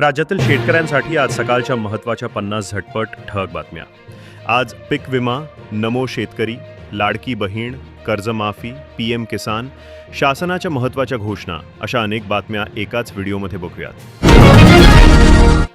राज्यातील शेतकऱ्यांसाठी आज सकाळच्या महत्त्वाच्या पन्नास झटपट ठळक बातम्या. आज पीक विमा नमो शेतकरी लाडकी बहीण कर्जमाफी पी एम किसान शासनाच्या महत्त्वाच्या घोषणा अशा अनेक बातम्या एकाच व्हिडिओमध्ये बघूयात.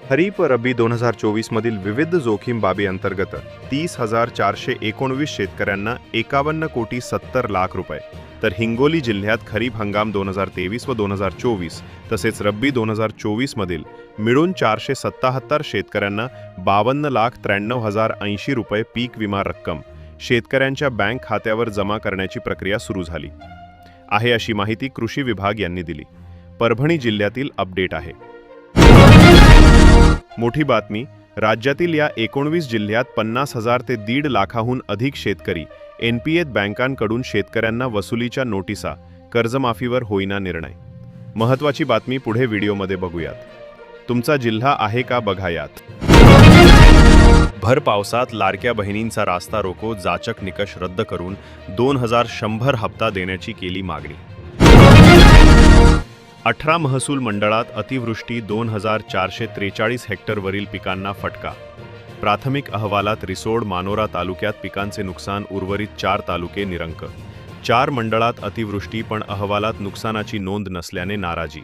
खरीप रब्बी दोन हजार चोवीसमधील विविध जोखीम बाबी अंतर्गत तीस हजार चारशे एकोणवीस शेतकऱ्यांना एकावन्न कोटी सत्तर लाख रुपये. तर हिंगोली जिल्ह्यात खरीप हंगाम दोन हजार तेवीस व दोन हजार चोवीस तसेच रब्बी दोन हजार चोवीसमधील मिळून चारशे सत्ताहत्तर शेतकऱ्यांना बावन्न लाख त्र्याण्णव हजार ऐंशी रुपये पीक विमा रक्कम शेतकऱ्यांच्या बँक खात्यावर जमा करण्याची प्रक्रिया सुरू झाली. आहे अशी माहिती कृषी विभाग यांनी दिली. परभणी जिल्ह्यातील अपडेट आहे. मोठी बातमी राज्यातील या एकोणवीस जिल्ह्यात पन्नास हजार ते दीड लाखाहून अधिक शेतकरी एनपीएत बँकांकडून शेतकऱ्यांना वसुलीच्या नोटिसा कर्जमाफीवर होईना निर्णय. महत्वाची बातमी पुढे व्हिडिओमध्ये बघूयात. तुमचा जिल्हा आहे का बघा यात? भर पावसात लाडक्या बहिणींचा रास्ता रोको जाचक निकष रद्द करून दोन हजार शंभर हप्ता देण्याची केली मागणी. अठरा महसूल मंडळात अतिवृष्टी दोन हजार चारशे त्रेचाळीस हेक्टरवरील पिकांना फटका. प्राथमिक अहवालात रिसोड मानोरा तालुक्यात पिकांचे नुकसान उर्वरित चार तालुके निरंक. चार मंडळात अतिवृष्टी पण अहवालात नुकसानाची नोंद नसल्याने नाराजी.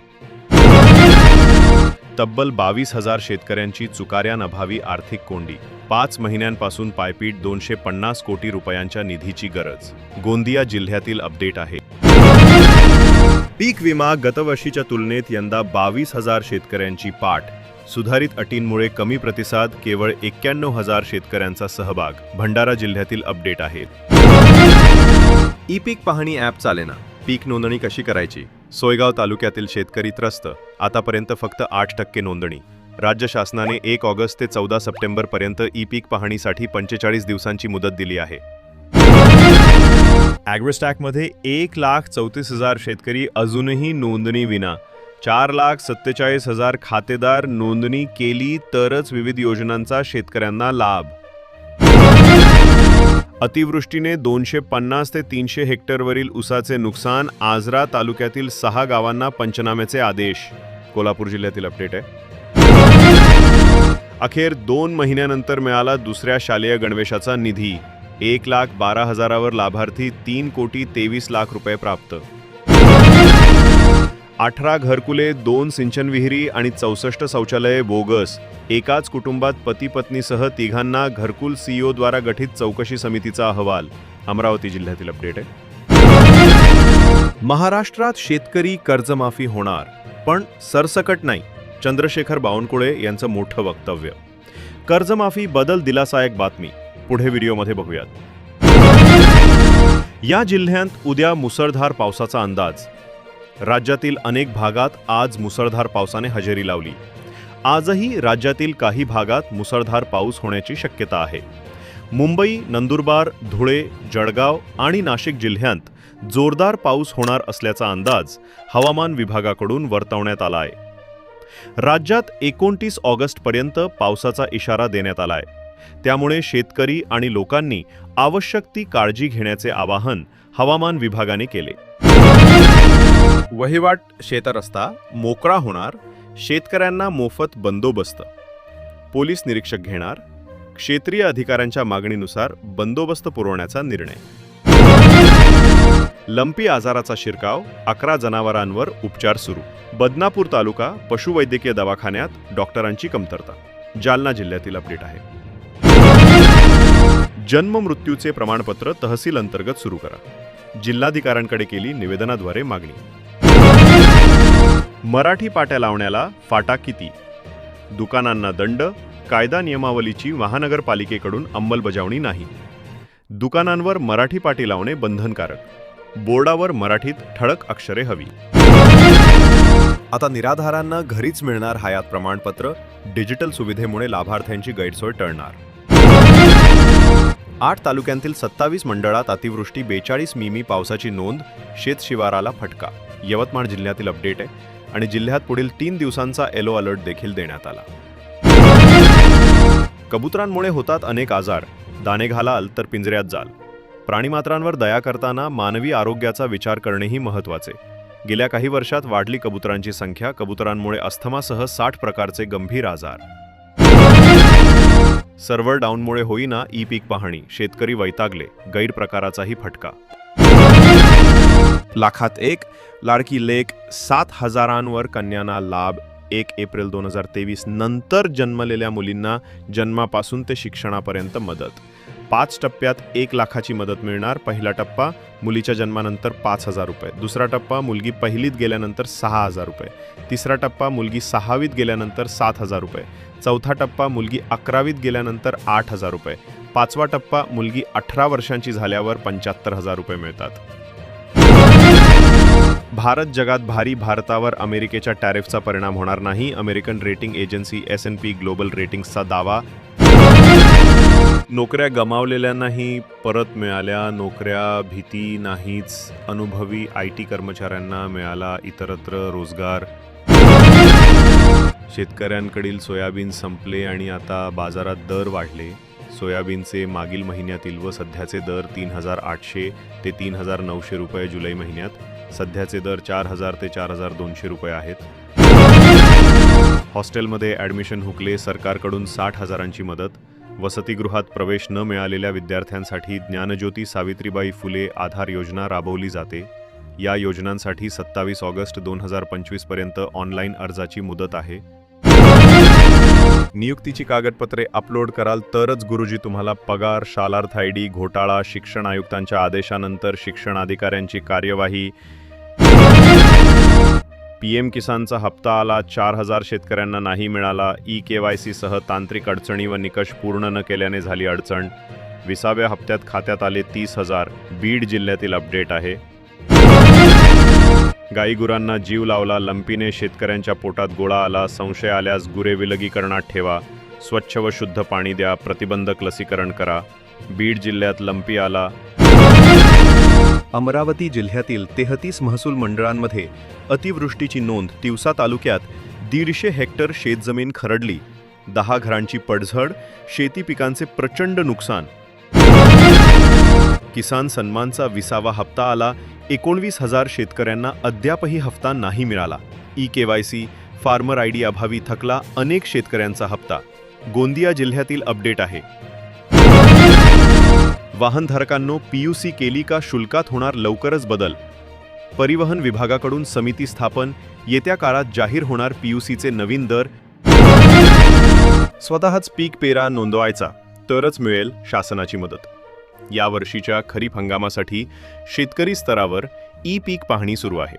तब्बल बावीस हजार शेतकऱ्यांची चुकाऱ्यांअभावी आर्थिक कोंडी. पाच महिन्यांपासून पायपीट दोनशे पन्नास कोटी रुपयांच्या निधीची गरज. गोंदिया जिल्ह्यातील अपडेट आहे. पीक विमा गतवर्षीच्या तुलनेत यंदा बावीस हजार शेतकऱ्यांची पाठ. सुधारित अटींमुळे कमी प्रतिसाद केवळ एक्क्याण्णव हजार शेतकऱ्यांचा सहभाग. भंडारा जिल्ह्यातील अपडेट आहेत ई पीक पाहणी ॲप चालेना. पीक नोंदणी कशी करायची? सोयगाव तालुक्यातील शेतकरी त्रस्त. आतापर्यंत फक्त आठ टक्के नोंदणी. राज्य शासनाने एक ऑगस्ट ते चौदा सप्टेंबरपर्यंत ई पीक पाहणीसाठी पंचेचाळीस दिवसांची मुदत दिली आहे. ॲग्रोस्टॅकमध्ये एक लाख चौतीस हजार शेतकरी अजूनही नोंदणी विना. चार लाख सत्तेचाळीस हजार खातेदार नोंदणी केली तरच विविध योजनांचा शेतकऱ्यांना लाभ. अतिवृष्टीने दोनशे पन्नास ते तीनशे हेक्टरवरील उसाचे नुकसान आजरा तालुक्यातील सहा गावांना पंचनाम्याचे आदेश. कोल्हापूर जिल्ह्यातील अपडेट आहे. अखेर दोन महिन्यानंतर मिळाला दुसऱ्या शालेय गणवेशाचा निधी. एक लाख बारा हजारावर लाभार्थी तीन कोटी तेवीस लाख रुपये प्राप्त. अठरा घरकुले दोन सिंचन विहिरी आणि चौसष्ट शौचालये बोगस एकाच कुटुंबात पती पत्नीसह तिघांना घरकुल सीईओद्वारा गठीत चौकशी समितीचा अहवाल. अमरावती जिल्ह्यातील अपडेट आहे. महाराष्ट्रात शेतकरी कर्जमाफी होणार पण सरसकट नाही चंद्रशेखर बावनकुळे यांचं मोठं वक्तव्य. कर्जमाफी बदल दिलासायक बातमी. पुढे व्हिडिओमध्ये बघूयात. या जिल्ह्यात उद्या मुसळधार पावसाचा अंदाज. राज्यातील अनेक भागात आज मुसळधार पावसाने हजेरी लावली. आजही राज्यातील काही भागात मुसळधार पाऊस होण्याची शक्यता आहे. मुंबई नंदुरबार धुळे जळगाव आणि नाशिक जिल्ह्यांत जोरदार पाऊस होणार असल्याचा अंदाज हवामान विभागाकडून वर्तवण्यात आला आहे राज्यात एकोणतीस ऑगस्टपर्यंत पावसाचा इशारा देण्यात आलाय. त्यामुळे शेतकरी आणि लोकांनी आवश्यक ती काळजी घेण्याचे आवाहन हवामान विभागाने केले. वहिवाट शेतरस्ता मोकळा होणार शेतकऱ्यांना मोफत बंदोबस्त. पोलीस निरीक्षक घेणार क्षेत्रीय अधिकाऱ्यांच्या मागणीनुसार बंदोबस्त पुरवण्याचा निर्णय. लंपी आजाराचा शिरकाव अकरा जनावरांवर उपचार सुरू. बदनापूर तालुका पशुवैद्यकीय दवाखान्यात डॉक्टरांची कमतरता. जालना जिल्ह्यातील अपडेट आहे. जन्म मृत्यूचे प्रमाणपत्र तहसील अंतर्गत सुरू करा. जिल्हाधिकाऱ्यांकडे केली निवेदनाद्वारे मागणी. मराठी पाट्या लावण्याला फाटा किती? दुकानांना दंड कायदा नियमावलीची महानगरपालिकेकडून अंमलबजावणी नाही. दुकानांवर मराठी पाटी लावणे बंधनकारक. बोर्डावर मराठीत ठळक अक्षरे हवी. आता निराधारांना घरीच मिळणार हयात प्रमाणपत्र डिजिटल सुविधेमुळे लाभार्थ्यांची गैरसोय टळणार. आठ तालुक्यांतील सत्तावीस मंडळात अतिवृष्टी बेचाळीस मिमी पावसाची नोंद शेत शिवाराला फटका. यवतमाळ जिल्ह्यातील अपडेट आहे. आणि जिल्ह्यात पुढील तीन दिवसांचा येलो अलर्ट देखील देण्यात आला. कबुतरांमुळे होतात अनेक आजार. दाणे घालाल तर पिंजऱ्यात जाल. प्राणीमात्रांवर दया करताना मानवी आरोग्याचा विचार करणेही महत्त्वाचे गेल्या काही वर्षात वाढली कबुतरांची संख्या कबुतरांमुळे अस्थमासह साठ प्रकारचे गंभीर आजार. सर्व्हर डाऊनमुळे होईना ई पीक पाहणी शेतकरी वैतागले गैरप्रकाराचाही फटका. लाखात एक लाडकी लेक सात हजारांवर कन्यांना लाभ. एक एप्रिल दोन हजार तेवीस नंतर जन्मलेल्या मुलींना जन्मापासून ते शिक्षणापर्यंत मदत. पाच टप्प्यात एक लाखाची मदत मिळणार पहिला टप्पा मुलीच्या जन्मानंतर पाच हजार रुपये. दुसरा टप्पा मुलगी पहिलीत गेल्यानंतर सहा हजार रुपये. तिसरा टप्पा मुलगी सहावीत गेल्यानंतर सात हजार रुपये. चौथा टप्पा मुलगी अकरावीत गेल्यानंतर आठ हजार रुपये. पाचवा टप्पा मुलगी अठरा वर्षांची झाल्यावर पंच्याहत्तर हजार रुपये मिळतात. भारत जगात भारी भारतावर अमेरिकेच्या टॅरिफचा परिणाम होणार नाही. American rating agency S and P global रेटिंग्सचा दावा. नोकऱ्या गमावलेल्यांनाही परत मिळाल्या. नोकऱ्या भीती नाहीच. अनुभवी आय टी कर्मचाऱ्यांना मिळाला इतरत्र रोजगार. शेतकऱ्यांकडील सोयाबीन संपले आणि आता बाजारात दर वाढले. सोयाबीनचे मागील महिन्यातील व सध्याचे दर तीन हजार आठशे ते तीन हजार नऊशे रुपये जुलै महिन्यात. सध्याचे दर चार हजार ते चार हजार दोनशे रुपये आहेत. हॉस्टेलमध्ये ॲडमिशन हुकले सरकारकडून साठ हजारांची मदत. वसतिगृहात प्रवेश न मिळालेल्या विद्यार्थ्यांसाठी ज्ञानज्योती सावित्रीबाई फुले आधार योजना राबवली जाते. या योजनांसाठी सत्तावीस ऑगस्ट दोन हजार पंचवीसपर्यंत ऑनलाईन अर्जाची मुदत आहे. नियुक्तीची कागदपत्रे अपलोड कराल तरच गुरुजी तुम्हाला पगार शालार्थ आय डी घोटाळा शिक्षण आयुक्तांच्या आदेशानंतर शिक्षण अधिकाऱ्यांची कार्यवाही पी एम किसानचा हप्ता आला चार हजार शेतकऱ्यांना नाही मिळाला ई के वाय सीसह तांत्रिक अडचणी व निकष पूर्ण न केल्याने झाली अडचण. विसाव्या हप्त्यात खात्यात आले तीस हजार. बीड जिल्ह्यातील अपडेट आहे. गाईगुरांना जीव लावला लंपीने शेतकऱ्यांच्या पोटात गोळा आला संशय आल्यास गुरे विलगीकरणात ठेवा. स्वच्छ व शुद्ध पाणी द्या प्रतिबंधक लसीकरण करा. बीड जिल्ह्यात लंपी आला. अमरावती जिल्ह्यातील तेहतीस महसूल मंडळांमध्ये अतिवृष्टीची नोंद तिवसा तालुक्यात दीडशे हेक्टर शेतजमीन खरडली. दहा घरांची पडझड शेती पिकांचे प्रचंड नुकसान. किसान सन्मानचा विसावा हप्ता आला एकोणवीस हजार शेतकऱ्यांना अद्यापही हप्ता नाही मिळाला. E K Y C farmer I D अभावी थकला अनेक शेतकऱ्यांचा हप्ता. गोंदिया जिल्ह्यातील अपडेट आहे. वाहनधारकांनो पीयूसी केली का शुल्कात होणार लवकरच बदल. परिवहन विभागाकडून समिती स्थापन येत्या काळात जाहीर होणार पीयूसीचे नवीन दर. स्वतःच पीक पेरा नोंदवायचा तरच मिळेल शासनाची मदत. या वर्षीच्या खरीप हंगामासाठी शेतकरी स्तरावर ई पीक पाहणी सुरू आहे.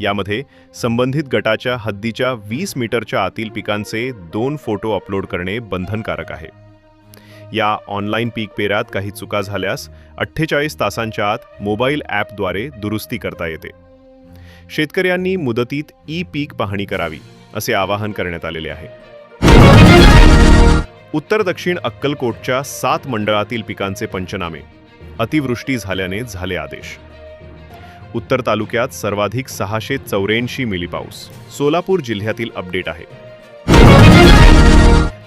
यामध्ये संबंधित गटाच्या हद्दीच्या वीस मीटरच्या आतील पिकांचे दोन फोटो अपलोड करणे बंधनकारक आहे. या ऑनलाईन पीक पेऱ्यात काही चुका झाल्यास अठ्ठेचाळीस तासांच्या आत मोबाईल ॲपद्वारे दुरुस्ती करता येते. शेतकऱ्यांनी मुदतीत ई पीक पाहणी करावी असे आवाहन करण्यात आलेले आहे. उत्तर दक्षिण अक्कलकोटच्या सात मंडळातील पिकांचे पंचनामे अतिवृष्टी झाल्याने झाले आदेश. उत्तर तालुक्यात सर्वाधिक सहाशे चौऱ्याऐंशी मिली पाऊस सोलापूर जिल्ह्यातील अपडेट आहे.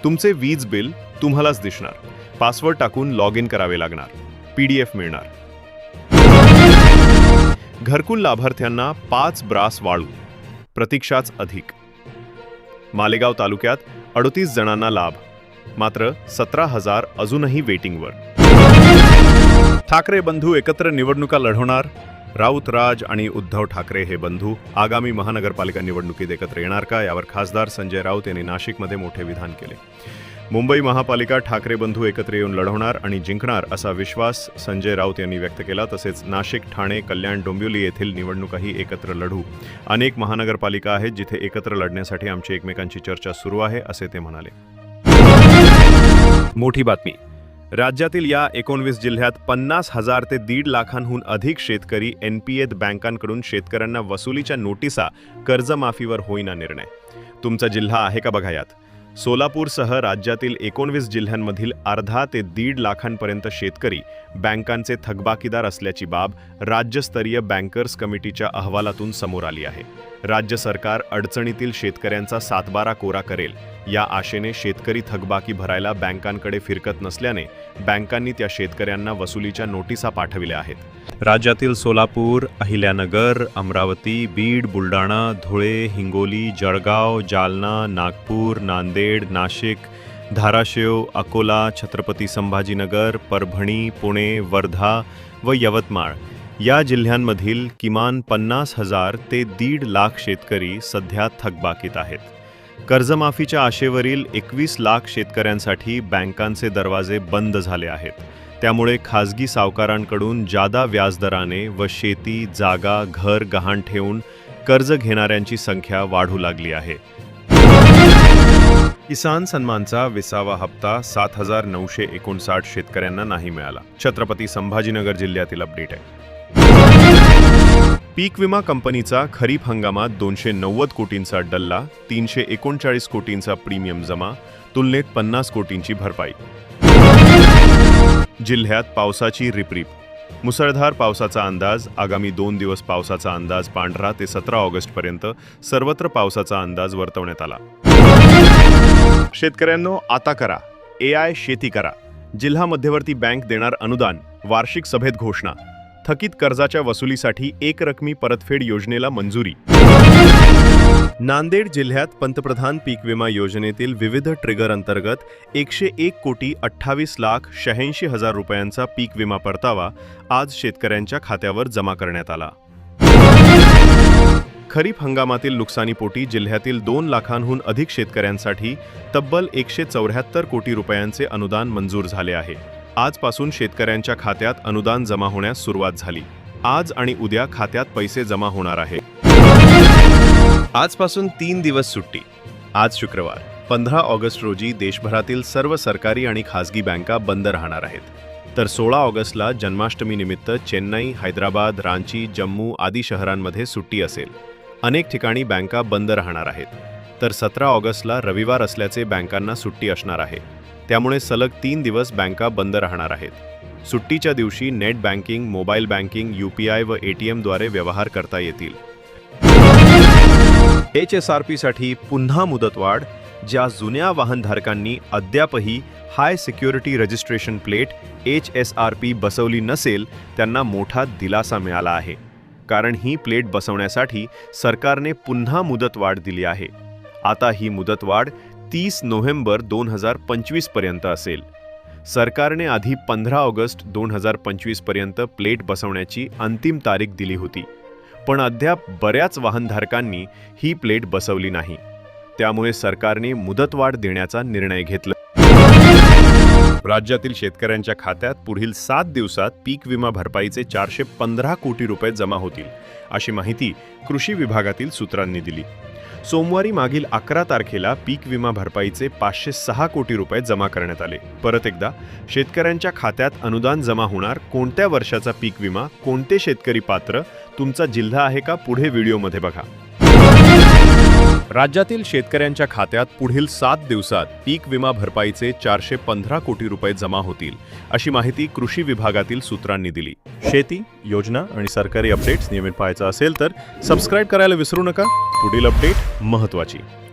तुमचे वीज बिल तुम्हालाच दिसणार. पासवर्ड टाकून लॉग इन करावे लागणार. पी डी एफ मिळणार. घरकुल लाभार्थ्यांना पाच ब्रास वाळू. प्रतीक्षाच अधिक. मालेगाव तालुक्यात अडतीस जणांना लाभ. मात्र सतरा हजार अजूनही वेटिंगवर ठाकरे बंधू एकत्र निवडणुका लढवणार. राऊत राज आणि उद्धव ठाकरे हे बंधू आगामी महानगरपालिका निवडणुकीत एकत्र येणार का? यावर खासदार संजय राऊत यांनी नाशिकमध्ये मोठे विधान केले. मुंबई महापालिका ठाकरे बंधू एकत्र येऊन लढवणार आणि जिंकणार असा विश्वास संजय राऊत यांनी व्यक्त केला. तसेच नाशिक ठाणे कल्याण डोंबिवली येथील निवडणुकाही एकत्र लढू. अनेक महानगरपालिका आहेत जिथे एकत्र लढण्यासाठी आमची एकमेकांची चर्चा सुरू आहे असे ते म्हणाले. मोठी बातमी. राज्यातील या एकोणवीस जिल्ह्यात पन्नास हजार ते दीड लाखांहून अधिक शेतकरी एन पी एत बँकांकडून शेतकऱ्यांना वसुलीच्या नोटिसा कर्जमाफीवर होईना निर्णय. तुमचा जिल्हा आहे का बघा यात? सोलापूरसह राज्यातील एकोणवीस जिल्ह्यांमधील अर्धा ते दीड लाखांपर्यंत शेतकरी बँकांचे थकबाकीदार असल्याची बाब राज्यस्तरीय बँकर्स कमिटीच्या अहवालातून समोर आली आहे. राज्य सरकार अडचणीतील शेतकऱ्यांचा सातबारा कोरा करेल. या आशेने शेतकरी थकबाकी भरायला बँकांकडे फिरकत नसल्याने बँकांनी त्या शेतकऱ्यांना वसुलीच्या नोटिसा पाठविल्या आहेत. राज्यातील सोलापूर अहिल्यानगर अमरावती बीड बुलढाणा धुळे हिंगोली जळगाव जालना नागपूर नांदेड नाशिक धाराशिव अकोला छत्रपती संभाजीनगर परभणी पुणे वर्धा व यवतमाळ या जिल्ह्यांमधील किमान पन्नास हजार ते दीड लाख शेतकरी सध्या थकबाकीत आहेत. कर्जमाफीच्या आशेवरील एकवीस लाख शेतकऱ्यांसाठी बँकांचे दरवाजे बंद झाले आहेत. त्यामुळे खाजगी सावकारांकडून जादा व्याजदराने व शेती जागा घर गहाण ठेवून कर्ज घेणाऱ्यांची संख्या वाढू लागली आहे. किसान सन्मानचा विसावा हप्ता सात हजार नऊशे एकोणसाठ शेतकऱ्यांना नाही मिळाला. छत्रपती संभाजीनगर जिल्ह्यातील अपडेट आहे. पीक विमा कंपनीचा खरीप हंगामात दोनशे नव्वद कोटींचा डल्ला तीनशे एकोणचाळीस कोटींचा प्रीमियम जमा तुलनेत पन्नास कोटींची भरपाई. जिल्ह्यात पावसाची रिपरिप. मुसळधार पावसाचा अंदाज आगामी दोन दिवस पावसाचा अंदाज पांढरा ते सतरा ऑगस्टपर्यंत सर्वत्र पावसाचा अंदाज वर्तवण्यात आला. शेतकऱ्यांनो आता करा. ए आय शेती करा. जिल्हा मध्यवर्ती बँक देणार अनुदान वार्षिक सभेत घोषणा. थकीत कर्जाच्या वसुलीसाठी एकरकमी परतफेड योजनेला मंजुरी. नांदेड जिल्ह्यात पंतप्रधान पीक विमा योजनेतील विविध ट्रिगर अंतर्गत एकशे एक कोटी अठ्ठावीस लाख शहाऐंशी हजार रुपयांचा पीक विमा परतावा आज शेतकऱ्यांच्या खात्यावर जमा करण्यात आला. खरीप हंगामातील नुकसानीपोटी जिल्ह्यातील दोन लाखांहून अधिक शेतकऱ्यांसाठी तब्बल एकशे चौऱ्याहत्तर कोटी रुपयांचे अनुदान मंजूर झाले आहे. आजपासून शेतकऱ्यांच्या खात्यात अनुदान जमा होण्यास सुरुवात झाली. आज आणि उद्या खात्यात पैसे जमा होणार आहे. आजपासून तीन दिवस सुट्टी. आज शुक्रवार पंधरा ऑगस्ट रोजी देशभरातील सर्व सरकारी आणि खासगी बँका बंद राहणार आहेत. तर सोळा ऑगस्टला जन्माष्टमीनिमित्त चेन्नई हैदराबाद रांची जम्मू आदी शहरांमध्ये सुट्टी असेल. अनेक ठिकाणी बँका बंद राहणार आहेत. तर सतरा ऑगस्टला रविवार असल्याचे बँकांना सुट्टी असणार आहे. त्यामुळे सलग तीन दिवस बँका बंद राहणार आहेत. सुट्टीच्या दिवशी net banking mobile banking U P I व ए टी एमद्वारे व्यवहार करता येतील. एच एस आर पीसाठी पुन्हा मुदतवाढ ज्या जुन्या वाहनधारकांनी अद्यापही high security registration plate H S R P बसवली नसेल त्यांना मोठा दिलासा मिळाला आहे. कारण ही प्लेट बसवण्यासाठी सरकारने पुन्हा मुदतवाढ दिली आहे. आता ही मुदतवाढ तीस नोव्हेंबर दोन हजार पंचवीसपर्यंत असेल. सरकारने आधी पंधरा ऑगस्ट दोन हजार पंचवीसपर्यंत प्लेट बसवण्याची अंतिम तारीख दिली होती. पण अद्याप बऱ्याच वाहनधारकांनी ही प्लेट बसवली नाही. त्यामुळे सरकारने मुदतवाढ देण्याचा निर्णय घेतला. राज्यातील शेतकऱ्यांच्या खात्यात पुढील सात दिवसात पीक विमा भरपाईचे चारशे पंधरा कोटी रुपये जमा होतील अशी माहिती कृषी विभागातील सूत्रांनी दिली. सोमवारी मागील अकरा तारखेला पीक विमा भरपाईचे पाचशे सहा कोटी रुपये जमा करण्यात आले. परत एकदा शेतकऱ्यांच्या खात्यात अनुदान जमा होणार कोणत्या वर्षाचा पीक विमा कोणते शेतकरी पात्र तुमचा जिल्हा आहे का पुढे व्हिडिओमध्ये बघा. राज्यातील शेतकऱ्यांच्या खात्यात पुढील सात दिवसात पीक विमा भरपाईचे चारशे पंधरा कोटी रुपये जमा होतील अशी माहिती कृषी विभागातील सूत्रांनी दिली. शेती योजना आणि सरकारी अपडेट्स नियमित पाहायचा असेल तर सबस्क्राईब करायला विसरू नका. पुढील अपडेट महत्त्वाची.